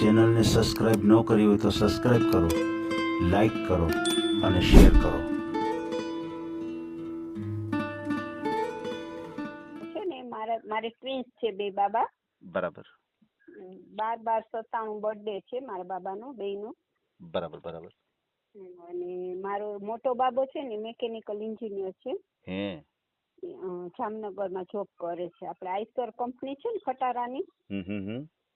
ચેનલને સબસ્ક્રાઈબ ન કરી હોય તો સબસ્ક્રાઈબ કરો લાઈક કરો અને શેર કરો. છે ને મારા મારે ટ્વિન્સ છે બે બાબા. બરાબર. બાર બાર સત્તાણું બર્થડે છે મારા બાબાનો બેયનો. બરાબર બરાબર. અને મારો મોટો બાબો છે ને મેકેનિકલ એન્જિનિયર છે. હે. જામનગરમાં જોબ કરે છે. આપણે આઈસર કંપની છે ને ખટારાની. હમ હમ હમ.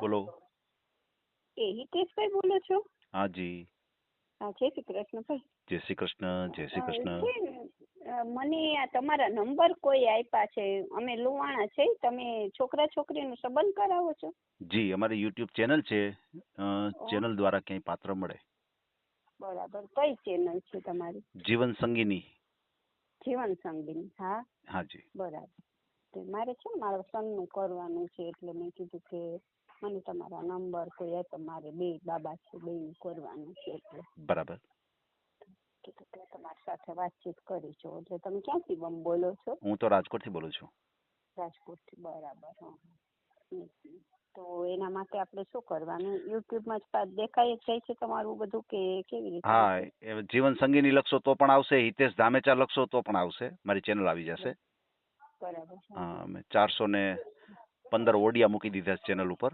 બોલો. એ હિતેશભાઈ બોલો છો? હા જી. હા જય શ્રી કૃષ્ણ ભાઈ. જય શ્રી કૃષ્ણ જય શ્રી કૃષ્ણ. મને આ તમારા નંબર કોઈ આપ્યા છે? અમે લુવાણા છે તમે છોકરા છોકરીનો સંબંધ કરાવો છો? જી અમારી યુટ્યુબ ચેનલ છે. ચેનલ દ્વારા ક્યાંય પાત્ર મળે. બરાબર કઈ ચેનલ છે તમારી? જીવન સંગીની. જીવન સંગીની હા? હા જી. બરાબર. મારે છે મારા સનનું કરવાનું છે એટલે મેં કીધું કે મને તમારા નંબર કોઈ આપ્યો મારે બે બાબા છે બેયનું કરવાનું છે એટલે. બરાબર. કીધું કે તમારી સાથે વાતચીત કરી છો. એટલે તમે ક્યાંથી બમ બોલો છો? હું તો રાજકોટથી બોલું છું. રાજકોટથી બરાબર હં. હમ. તો એના માટે આપણે શું કરવાનું? યુટ્યુબમાં જ પા- દેખાય જ જાય છે તમારું બધું કે કેવી રીતે? હા એ જીવન સંગીની લખશો તો પણ આવશે હિતેશ ધામેચા લખશો તો પણ આવશે. મારી ચેનલ આવી જશે. બરાબર હં, ચારસો ને પંદર ઓડિયા મૂકી દીધા છે ચેનલ ઉપર.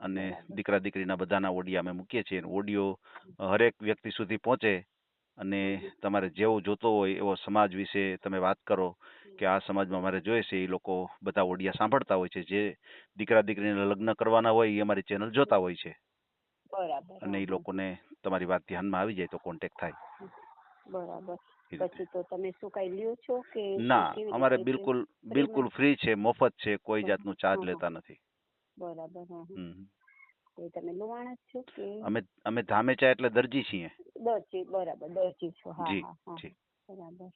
અને દીકરા દીકરીના બધાના ઓડિયા અમે મૂકીએ છીએ. ઓડિયો હરેક વ્યક્તિ સુધી પહોંચે અને તમારે જેવો જોતો હોય એવો સમાજ વિશે તમે વાત કરો કે આ સમાજમાં મારે જોઈએ છે એ લોકો બધા ઓડિયા સાંભળતા હોય છે. જે દીકરા દીકરીને લગ્ન કરવાના હોય એ અમારી ચેનલ જોતા હોય છે. બરાબર. અને એ. લોકોને તમારી વાત ધ્યાનમાં આવી જાય તો કોન્ટેક્ટ થાય. બરાબર. પછી તો તમે શું કઈ લ્યો છો કે ના અમારે બિલકુલ બિલકુલ ફ્રી છે મફત છે કોઈ જાતનું ચાર્જ લેતા નથી. બરાબર હં. એ તમે લુવાણા છો કે? અમે અમે ધામેચા એટલે દરજી છીએ. દરજી બરાબર દરજી છો હા જી, હા બરાબર.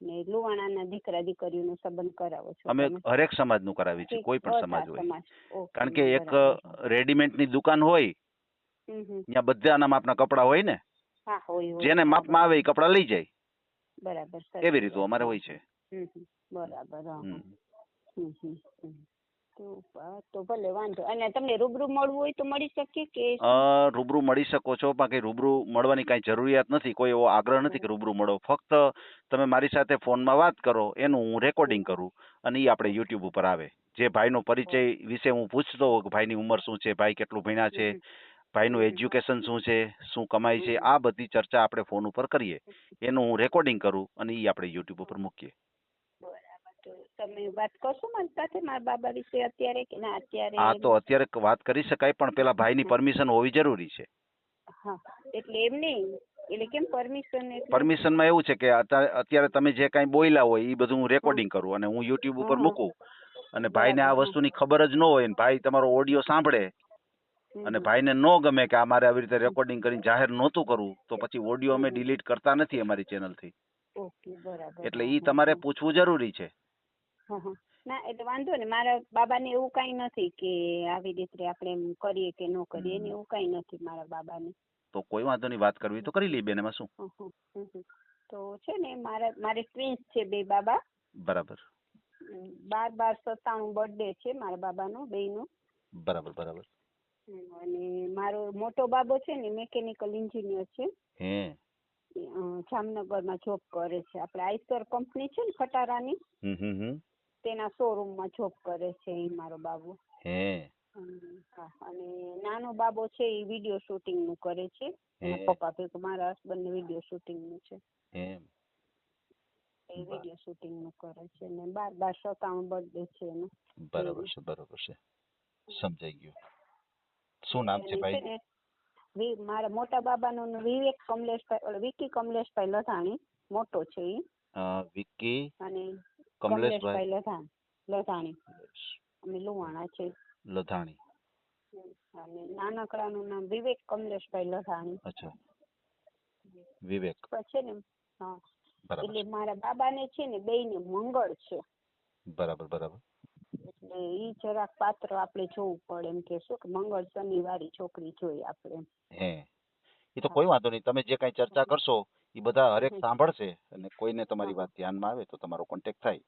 ને લુવાણાના દીકરા દીકરીઓનો સંબંધ કરાવો છો અમે? હરેક સમાજનું કરાવી છે કોઈ પણ સમાજ હોય. કારણ કે એક રેડીમેડ રેડીમેડની દુકાન હોય. ત્યાં બધાના માપના કપડા હોય ને જેને માપ માપમાં આવે એ કપડા લઈ જાય. બરાબર એવી રીતું અમારે હોય છે. બરાબર તો ભલે વાંધો. અને તમને રૂબરૂ મળવું હોય તો મળી શકીએ કે? રૂબરૂ મળી શકો છો બાકી રૂબરૂ મળવાની કાંઈ જરૂરિયાત નથી. કોઈ એવો આગ્રહ નથી કે રૂબરૂ મળો. ફક્ત તમે મારી સાથે ફોનમાં વાત કરો એનું હું રેકોર્ડિંગ કરું અને એ આપણે યુટ્યુબ ઉપર આવે. જે ભાઈનો પરિચય વિશે હું પૂછતો હોઉં કે ભાઈની ઉંમર શું છે ભાઈ કેટલું ભણ્યા છે ભાઈનું એજ્યુકેશન શું છે શું કમાય છે આ બધી ચર્ચા આપણે ફોન ઉપર કરીએ. એનું હું રેકોર્ડિંગ કરું અને એ આપણે યુટ્યુબ ઉપર મૂકીએ. તમે વાત કરશો મારી સાથે? મારા બાબા વિશે અત્યારે કે ના અત્યારે હા તો અત્યારે વાત કરી શકાય પણ પેલા ભાઈની પરમિશન હોવી જરૂરી છે. હા એટલે એમ નહીં. એટલે કેમ પરમિશન પરમિશનમાં એવું છે કે અત્યારે તમે જે કાંઈ બોલ્યા હોય એ બધું હું રેકોર્ડિંગ કરું અને હું યુટ્યુબ ઉપર. મૂકું. અને ભાઈને આ. વસ્તુની ખબર જ ન હોય ને ભાઈ તમારો ઓડિયો સાંભળે અને ભાઈને ન ગમે કે અમારે આવી રીતે રેકોર્ડિંગ કરીને જાહેર નહોતું કરવું તો પછી ઓડિયો અમે ડિલીટ કરતા નથી અમારી ચેનલથી. ઓકે એટલે એ ઈ તમારે પૂછવું જરૂરી છે. હા, હા. ના એટલે વાંધો ને મારા બાબાને એવું કાંઈ નથી કે આવી રીતે આપણે એમ કરીએ કે ન કરીએ એને એવું કાંઈ નથી મારા બાબાને. તો કોઈ વાંધો નહીં વાત કરવી તો કરી લઈએ બેન એમાં શું? હં, હં, હં, હં. તો છે ને મારા મારે ટ્વિન્સ છે બે બાબા. બરાબર. બાર બાર સત્તાણું બર્થડે છે મારા બાબાનો બેયનો. બરાબર બરાબર. હમ, અને મારો મોટો બાબો છે ને મેકેનિકલ એન્જિનિયર છે. હે. એ, જામનગરમાં જોબ કરે છે. આપણે આઈસર કંપની છે ને ખટારાની. હમ હમ હમ. તેના શોરૂમમાં જોબ કરે છે એ મારો બાબો. હે. હા અને નાનો બાબો છે એ વીડિયો શૂટિંગનું કરે છે. એના પપ્પા ભેગું મારા હસબન્ડને વીડિયો શૂટિંગનું છે. એમ. એ વીડિયો શૂટિંગનું કરે છે ને બાર બાર સત્તાણું બર્થડે છે એનો. બરાબર છે બરાબર છે. સમજાઈ ગયું. શું નામ છે ભાઈ? ને મારા મોટા બાબાનું નામ વિવેક કમલેશભાઈ વિકી કમલેશભાઈ લધાણી મોટો છે એ વિકી અને કમલેશભાઈ. લધાણ લધાણી અમે લુવાણા છે. લધાણી. અને નાનકડાનું નામ વિવેક કમલેશભાઈ લધાણી અચ્છા. વિવેક. છે ને હા. એટલે મારા બાબાને છે ને બેયને મંગળ છે. બરાબર બરાબર. એટલે ઈ જરાક પાત્ર આપણે જોવું પડે એમ કે શું કે મંગળ શનિવારી છોકરી જોઈએ આપણે હે. એ તો કોઈ વાંધો નહીં. તમે જે કાંઈ ચર્ચા કરશો એ બધા હરેક સાંભળશે અને કોઈને તમારી વાત ધ્યાનમાં આવે તો તમારો કોન્ટેક્ટ થાય.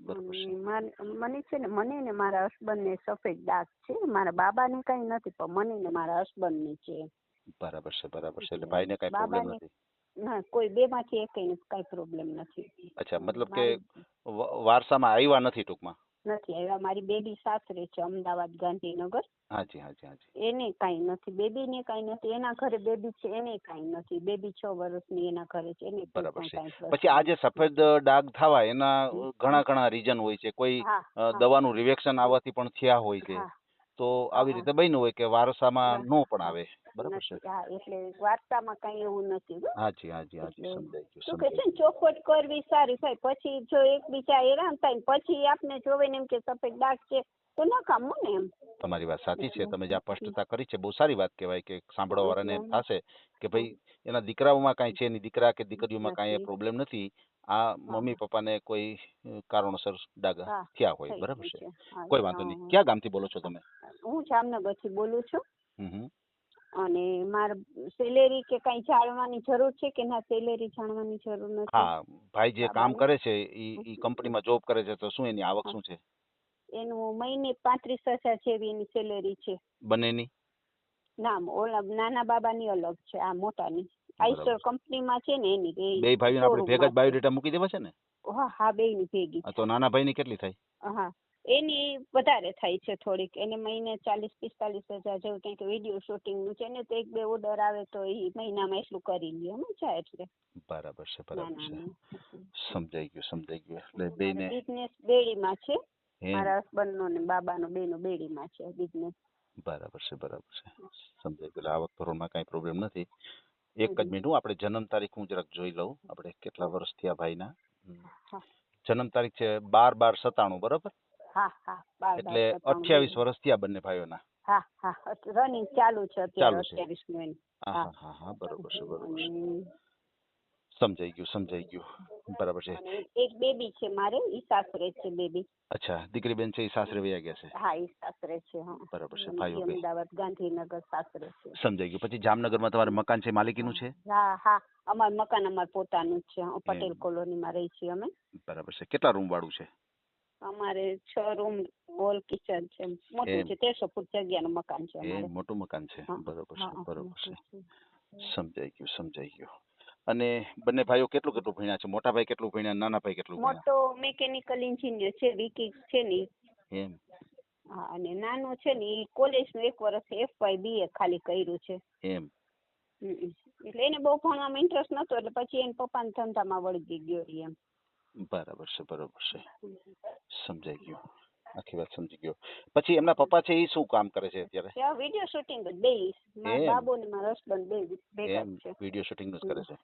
બરોબર છે. અને મને છે ને મને ને મારા હસબન્ડને સફેદ ડાઘ છે. મારા બાબાને કઈ નથી પણ મને ને મારા હસબન્ડ ને છે. બરાબર છે બરાબર છે. એટલે ભાઈને કાંઈ પ્રોબ્લેમ બાબાને- નથી? ના કોઈ બે માંથી એક કઈ પ્રોબ્લેમ નથી. અચ્છા મતલબ કે વ- વારસામાં આવ્યા નથી ટૂંકમાં? નથી. આવ્યા મારી બેબી સાસરે છે અમદાવાદ ગાંધીનગર. હાજી હાજી હાજી. એને કાંઈ નથી. બેબીને કાંઈ નથી. એના ઘરે બેબી છે એને કાંઈ નથી. બેબી છ વર્ષની એના ઘરે છે એને બરાબર છે. પછી આ જે સફેદ ડાઘ થવા એના ઘણા ઘણા રીઝન હોય છે. કોઈ દવાનું રિએક્શન આવવાથી પણ થયા હોય છે. તો આવી રીતે બન્યું હોય કે વારસામાં. નો પણ આવે. નથી. હા એટલે વાર્તામાં કઈ એવું નથી હાજી હાજી હાજી ગયું શું કે છે ને ચોખવટ કરવી સારી થાય પછી જો એકબીજા હેરાન થાય પછી આપને જોવે ને એમ કે સફેદ ડાઘ છે તો નકામું ને એમ. તમારી વાત સાચી છે તમે જે આ સ્પષ્ટતા કરી છે બહુ સારી વાત કહેવાય કે સાંભળવા વાળાને થશે કે ભાઈ એના દીકરાઓમાં કાંઈ છે નહીં દીકરા કે દીકરીઓમાં કાંઈ. પ્રોબ્લેમ નથી આ મમ્મી પપ્પાને કોઈ કારણોસર ડાઘા થયા હોય બરાબર છે? કોઈ વાંધો નહીં. ક્યાં ગામથી બોલો છો તમે? હું જામનગરથી બોલું છું. હમ. અને મારે સેલેરી કે કઈ જાણવાની જરૂર છે કે ના સેલેરી જાણવાની જરૂર નથી? હા ભાઈ જે કામ કરે છે ઈ ઈ કંપનીમાં જોબ કરે છે તો શું એની આવક શું છે? એનું મહિને પાંત્રીસ હજાર જેવી એની સેલેરી છે. બંનેની? ના ઓલા નાના બાબાની અલગ છે આ મોટાની. આઈસ્ટર કંપનીમાં છે ને એની બે ભાઈઓને આપણે ભેગા જ બાયોડેટા મૂકી દેવા છે ને? હા હા બે ભેગી તો નાના ભાઈની કેટલી થાય? હા. એની વધારે થાય છે થોડીક. એને મહિને ચાલીસ પિસ્તાલીસ હજાર જેવું કંઈક વીડિયો શૂટિંગનું છે ને તો એક બે ઓર્ડર આવે તો એ મહિનામાં એટલું કરી લે એમ છે એટલે. બરાબર છે બરાબર છે. સમજાઈ ગયું સમજાઈ ગયું. એટલે બેને બિઝનેસ બેડીમાં છે. મારા હસબન્ડનો ને બાબાનો બેનો બેડીમાં છે બિઝનેસ બરાબર છે બરાબર છે. સમજાઈ ગયું. આવક ધોરણમાં કાંઈ પ્રોબ્લેમ નથી. એક જ મિનિટ હું આપણે જન્મ તારીખ હું જરાક જોઈ લઉં. આપણે કેટલા વર્ષ થયા ભાઈના. જન્મ તારીખ છે બાર બાર સત્તાણું બરાબર? એટલે અઠ્યાવીસ. વર્ષ થયા બંને ભાઈઓના. હા હા રનિંગ ચાલુ છે અત્યારે છે. અઠ્યાવીસનું હા હા. હા હા બરોબર છે બરોબર છે. સમજાઈ ગયું સમજાઈ ગયું. બરાબર છે. એક બેબી છે મારે ઈ સાસરે છે બેબી. અચ્છા દીકરી બેન છે એ સાસરે વયા ગયા છે. હા ઈ સાસરે છે હા. બરાબર છે ભાઈઓ ઈ અમદાવાદ ગાંધીનગર સાસરે છે. સમજાઈ ગયું. પછી જામનગરમાં તમારે મકાન છે માલિકીનું છે? હા હા. અમાર મકાન અમાર પોતાનું છે. પટેલ કોલોની કોલોનીમાં રહી છીએ અમે. બરાબર છે. કેટલા રૂમ વાળું છે? અમારે છ રૂમ હોલ કિચન છે મોટું. છે તેરસો ફૂટ જગ્યાનું મકાન છે એ મોટું મકાન છે. બરોબર છે બરોબર છે. સમજાઈ ગયું સમજાઈ ગયું. અને બંને ભાઈઓ કેટલું કેટલું ભણ્યા છે? મોટા ભાઈ કેટલું ભણ્યા નાના ભાઈ કેટલું મોટો મિકેનિકલ એન્જિનિયર છે વિકી છે ને. એમ. હા અને નાનો છે ને એ કોલેજનું એક વર્ષ એફવાય બીએ ખાલી કર્યું છે. એમ. એટલે એને બહુ ભણવામાં ઇન્ટરેસ્ટ નતો એટલે પછી એને પપ્પાના ધંધામાં વળગી ગયો એમ. બરાબર છે બરોબર છે. સમજાઈ ગયું. આખી વાત સમજી ગયો. પછી એમના પપ્પા છે એ શું કામ કરે છે અત્યારે? ત્યાં વીડિયો શૂટિંગ જ બે મારા બાબો ને મારા હસબન્ડ બે ભેગા છે. વિડિયો શૂટિંગ જ કરે છે.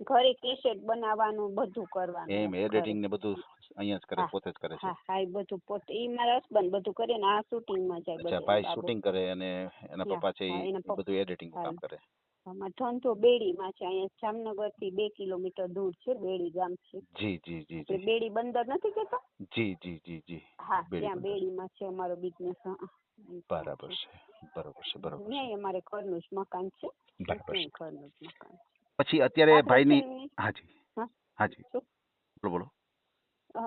ઘરે કેસેટ બનાવવાનું બધું કરવાનું. એમ એડિટિંગ ને બધું અહીંયા જ કરે પોતે જ કરે છે. હા એ બધું પોતે ઈ મારા હસબન્ડ બધું કરે ને આ શૂટિંગમાં જાય અચ્છા ભાઈ શૂટિંગ કરે અને એના પપ્પા છે એ બધું એડિટિંગ કામ કરે. આમાં ધંધો બેડીમાં છે અહીંયા જામનગરથી બે કિલોમીટર દૂર છે બેડી ગામ છે. જી જી જી જી. બેડી બંદર નથી કેતા? જી જી જી જી. હા ત્યાં. બેડીમાં છે અમારો બિઝનેસ બરાબર છે બરાબર છે બરાબર ત્યાં અમારે ઘરનું જ મકાન છે. બરાબર છે. ઘરનું જ મકાન પછી અત્યારે ભાઈની હાજી હા? હાજી બોલો બોલો.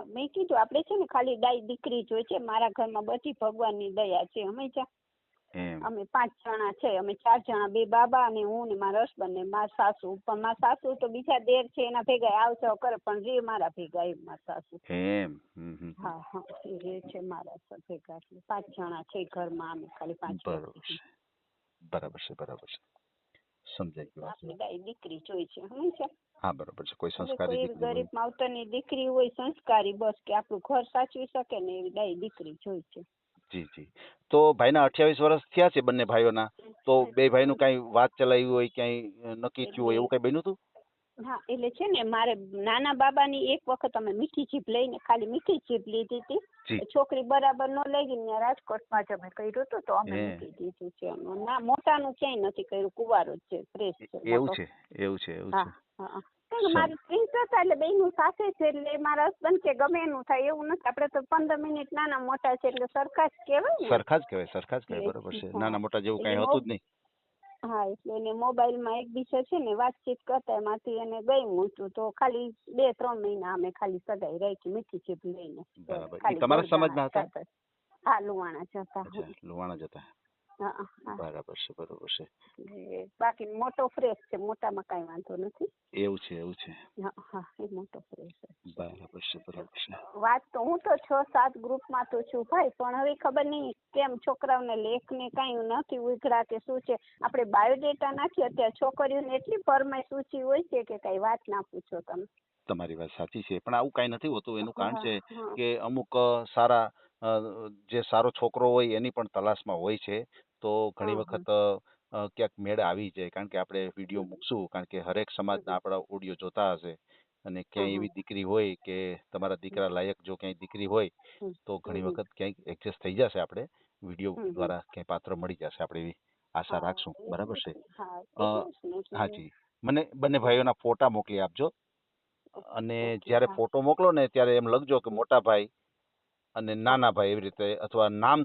મેં કીધું આપણે છે ને ખાલી ડાઈ દીકરી જોઈ છે મારા ઘરમાં બધી ભગવાનની દયા છે એમ અમે પાંચ જણા છે અમે ચાર જણા બે બાબા અને હું ને મારા હસબન્ડ ને મારા સાસુ. પણ મારા સાસુ તો બીજા દેર છે એના ભેગા આવ જાવ કરે પણ રે મારા ભેગા એમ મારા સાસુ. એમ હા હા એ રે છે મારા ભેગા એટલે પાંચ જણા છે ઘરમાં અમે ખાલી પાંચ બરોબર છે. બરાબર છે બરાબર છે. સમજાઈ ગયું આપણે ગાય દીકરી જોઈ છે હંમેશા હા બરાબર છે. કોઈ સંસ્કારી દીકરી હોય. ગરીબ માવતરની દીકરી હોય સંસ્કારી બસ કે આપણું ઘર સાચવી શકે ને એવી ગાય દીકરી જોઈ છે. જી જી. તો ભાઈના અઠ્યાવીસ વર્ષ થયા છે બંને ભાઈઓના. તો બે ભાઈનું કાંઈ વાત ચલાવી હોય ક્યાંય નક્કી થયું હોય એવું કઈ બન્યું હતું? હા એટલે છે ને મારે નાના બાબાની એક વખત અમે મીઠી જીભ લઈને ખાલી મીઠી જીભ લીધી. હતી. છોકરી બરાબર ન લઈ ગઈ ને રાજકોટમાં જ અમે કર્યું હતું તો અમે હે. મૂકી દીધું છે ના મોટાનું ક્યાંય નથી કર્યું કુવારો જ છે ફ્રેશ છે એવું છે એવું છે એવું હા છે. હા કારણ કે મારી પ્રિન્સ હતા એટલે બેનું સાથે છે એટલે મારા હસબન્ડ કે ગમે એનું થાય એવું નથી. આપણે તો પંદર મિનિટ નાના મોટા છે એટલે સરખા જ કહેવાય ને. સરખા જ કહેવાય સરખા જ કહેવાય. બરોબર છે. નાના મોટા જેવું કઈ હતું જ નહીં. હા એટલે એને મોબાઈલમાં એકબીજા છે ને વાતચીત કરતા એમાંથી એને ગયું હતું તો ખાલી બે ત્રણ મહિના અમે ખાલી સગાઈ રાખી મીઠી ચીપ લઈને. તમારા સમાજના હતા? હા લુવાણા જતા લુવાણા જ હતા હા, હા. બરાબર છે બરોબર છે. બાકી મોટો ફ્રેશ છે મોટામાં કાંઈ વાંધો નથી. એવું છે એવું છે. હા હા એ મોટો ફ્રેશ છે. બરાબર છે બરાબર છે. વાત તો હું તો છ સાત ગ્રુપમાં તો છું ભાઈ પણ હવે ખબર નહીં કેમ છોકરાઓને લેખને કાંઈ નથી ઉઘરા કે શું છે. આપણે બાયોડેટા નાખીએ અત્યારે છોકરીઓને એટલી ફરમાઈ સૂચિ હોય છે કે કાંઈ વાત ના પૂછો તમે. તમારી વાત સાચી છે પણ આવું કાંઈ નથી હોતું. એનું કારણ છે. કે અમુક સારા જે સારો છોકરો હોય એની પણ તલાશમાં હોય છે. તો ઘણી હમ, વખત અ, ક્યાંક મેળ આવી જાય. કારણ કે આપણે વીડિયો મૂકશું. કારણ કે હરેક સમાજના આપણા ઓડિયો જોતા હશે. અને ક્યાંય હમ. એવી દીકરી હોય કે તમારા દીકરા લાયક જો ક્યાંય દીકરી હોય હમ. તો ઘણી હમ. વખત ક્યાંક એડજસ્ટ થઈ જશે આપણે. વીડિયો હમ. દ્વારા ક્યાંય પાત્ર મળી જશે. આપણે એવી આશા હા, રાખશું. બરાબર છે. હા અ, એટલે જ ને, એટલે હાજી. મને બંને ભાઈઓના ફોટા મોકલી આપજો. અને ઓકે, જ્યારે હા. ફોટો મોકલો ને ત્યારે એમ લખજો કે મોટા ભાઈ અને નાના ભાઈ એવી રીતે અથવા નામ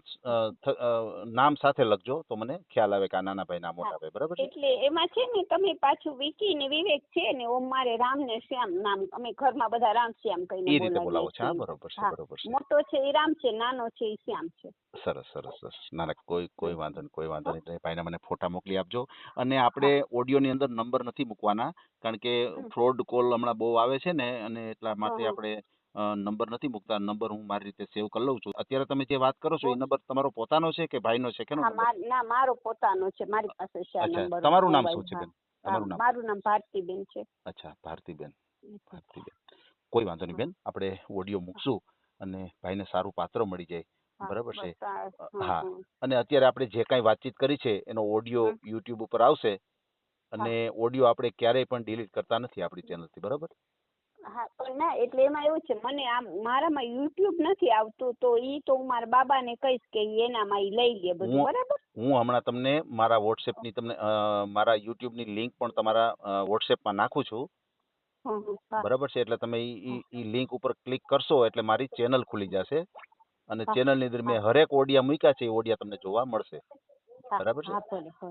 નામ સાથે લખજો તો મને ખ્યાલ આવે કે આ નાના ભાઈ ના મોટા ભાઈ બરાબર છે? એટલે એમાં છે ને તમે પાછું વિકી ને વિવેક છે ને ઓમ મારે રામ ને શ્યામ નામ અમે ઘરમાં બધા રામ શ્યામ કહીને એ રીતે બોલાવો છે હા બરોબર છે બરોબર છે. મોટો છે એ રામ છે નાનો છે એ શ્યામ છે. સરસ સરસ સરસ. ના ના કોઈ કોઈ વાંધો નહીં કોઈ વાંધો નહીં. ભાઈને મને ફોટા મોકલી આપજો અને આપણે ઓડિયોની અંદર નંબર નથી મૂકવાના કારણ કે ફ્રોડ કોલ હમણાં બહુ આવે છે ને અને એટલા માટે આપણે નંબર નથી મૂકતા નંબર હું મારી રીતે સેવ કરી લઉં છું. અત્યારે તમે જે વાત કરો છો એ નંબર તમારો પોતાનો છે કે ભાઈનો છે? કેનો હા નંબર? માર- ના મારો પોતાનો છે. મારી પાસે છે આ અચ્છા નંબર તમારું નામ શું મોબાઈલ, છે હા. બેન તમારું નામ? મારું નામ ભારતીબેન છે. અચ્છા ભારતીબેન. ભારતીબેન. કોઈ વાંધો નહીં બેન આપણે ઓડિયો મૂકશું અને ભાઈને સારું પાત્ર મળી જાય. હા, બરાબર છે? બસ આ, હમ, હા. અને અત્યારે આપણે જે કાંઈ વાતચીત કરી છે એનો ઓડિયો યુટ્યુબ ઉપર આવશે અને ઓડિયો આપણે ક્યારેય પણ ડિલીટ કરતા નથી આપણી ચેનલથી. બરાબર? હા પણ ના એટલે એમાં એવું છે મને આમ મારામાં યુટ્યુબ નથી આવતું તો ઈ તો હું મારા બાબાને કહીશ કે ઈ એનામાં ઈ લઈ લે બધું બરાબર? હું હમણાં તમને મારા વોટ્સએપની તમને મારા મારા યુટ્યુબની લિંક પણ તમારા વોટ્સએપમાં નાખું છું. બરાબર છે એટલે તમે ઈ ઈ લિંક ઉપર ક્લિક કરશો એટલે મારી ચેનલ ખુલી જશે. અને ચેનલની અંદર મેં હરેક ઓડિયા મૂક્યા છે એ ઓડિયા તમને જોવા મળશે. બરાબર છે?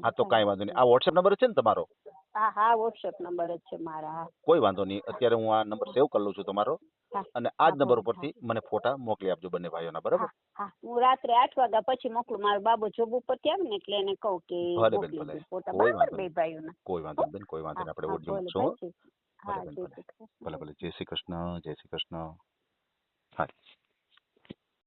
હા તો કાંઈ વાંધો નહીં. આ વોટ્સએપ નંબર છે ને તમારો? હા હા વોટ્સએપ નંબર જ છે મારા હા કોઈ વાંધો નહીં અત્યારે હું આ નંબર સેવ કરી લઉં છું તમારો હા. અને આ જ હા, નંબર ઉપરથી મને ફોટા મોકલી આપજો બંને ભાઈઓના બરાબર હા હા રાત્રે આઠ વાગ્યા પછી મોકલું મારો બાબો જોબ ઉપર આવે ને એટલે એને કહું કે ભલે બેન, મોકલી ભલે. દે ફોટા કોઈ બરાબર વાંધો બે નહીં. ભાઈઓના કોઈ વાંધો નહીં બેન કોઈ વાંધો નહીં આપણે હા, ઓડિયો ભલે, મૂકશું ભલે. હા જય ભલે. શ્રી કૃષ્ણ. ભલે ભલે જય શ્રી કૃષ્ણ જય શ્રી કૃષ્ણ હા